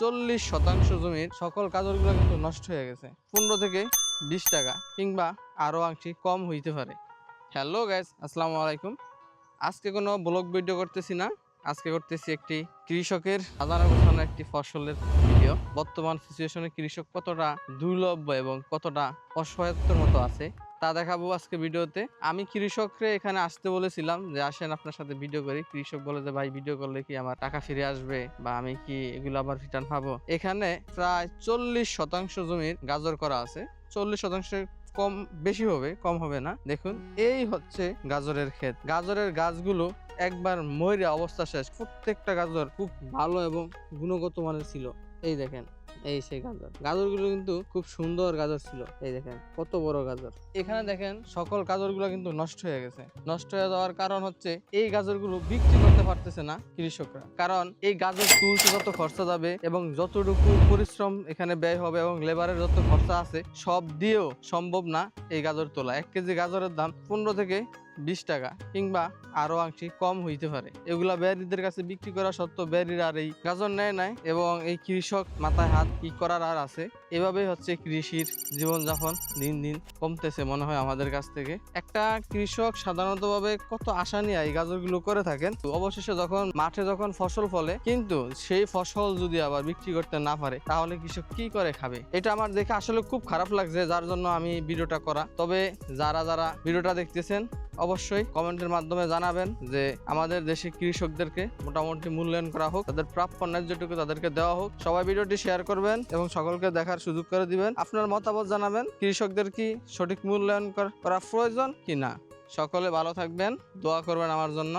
চল্লিশ শতাংশ জমির সকল গাজরগুলো কিন্তু নষ্ট হয়ে গেছে। পনেরো থেকে বিশ টাকা কিংবা আরও আংশিক কম হইতে পারে। হ্যালো গাইস আসসালামু আলাইকুম। আজকে কোনো ব্লগ ভিডিও করতেছি না। আজকে করতেছি একটি কৃষকের সাধারণ গোছানো একটি ফসলের ভিডিও। বর্তমান সিচুয়েশনে কৃষক কতটা দুর্লভ এবং কতটা অসহায়ত্বের মতো আছে তা দেখাবো আজকে ভিডিওতে। আমি কৃষকরে এখানে আসতে বলেছিলাম যে, আসেন আপনার সাথে ভিডিও করি। কৃষক বলে যে, ভাই ভিডিও করলে কি আমার টাকা ফিরে আসবে? বা আমি কি এগুলো আবার রিটার্ন পাবো? এখানে প্রায় চল্লিশ শতাংশ জমির গাজর করা আছে। চল্লিশ শতাংশের কম, বেশি হবে, কম হবে না। দেখুন, এই হচ্ছে গাজরের ক্ষেত। গাজরের গাছগুলো একবার ময়রা অবস্থা শেষ। প্রত্যেকটা গাজর খুব ভালো এবং গুণগত মানের ছিল। এই দেখেন। এই সেই গাজর। গাজরগুলো কিন্তু খুব সুন্দর গাজর ছিল। এই দেখেন, কত বড় গাজর। এখানে দেখেন, সকল গাজরগুলো কিন্তু নষ্ট হয়ে গেছে। নষ্ট হয়ে যাওয়ার কারণ হচ্ছে, এই গাজরগুলো বিক্রি করতে পারতেছে না কৃষকরা। কারণ এই গাজর তুলতে যত খরচা যাবে এবং যতটুকু পরিশ্রম এখানে ব্যয় হবে এবং লেবারের যত খরচা আছে, সব দিয়েও সম্ভব না এই গাজর তোলা। এক কেজি গাজরের দাম পনেরো থেকে বিশ টাকা কিংবা আরও আংশিক কম হইতে পারে। এগুলা ব্যারিদের কাছে বিক্রি করা সত্ত্বেও ব্যারির আর এই গাজর নেয় নাই এবং এই কৃষক মাথায় হাত কি করার আর আছে? এভাবেই হচ্ছে কৃষির জীবনযাপন দিন দিন কমতেছে মনে হয় আমাদের কাছ থেকে। একটা কৃষক সাধারণতভাবে কত আশা নিয়ে এই গাজরগুলো করে থাকেন? অবশেষে যখন মাঠে যখন ফসল ফলে, কিন্তু সেই ফসল যদি আবার বিক্রি করতে না পারে, তাহলে কৃষক কি করে খাবে? এটা আমার দেখে আসলে খুব খারাপ লাগছে, যার জন্য আমি ভিডিওটা করা। তবে যারা যারা ভিডিওটা দেখতেছেন অবশ্যই কমেন্টের মাধ্যমে জানাবেন যে আমাদের দেশে কৃষকদেরকে মোটামুটি মূল্যায়ন করা হোক, তাদের প্রাপ্য ন্যায্যটুকু তাদেরকে দেওয়া হোক। সবাই ভিডিওটি শেয়ার করবেন এবং সকলকে দেখার সুযোগ করে দিবেন। আপনার মতামত জানাবেন, কৃষকদের কি সঠিক মূল্যায়ন কর- প্রয়োজন কি না? সকলে ভালো থাকবেন, দোয়া করবেন আমার জন্য।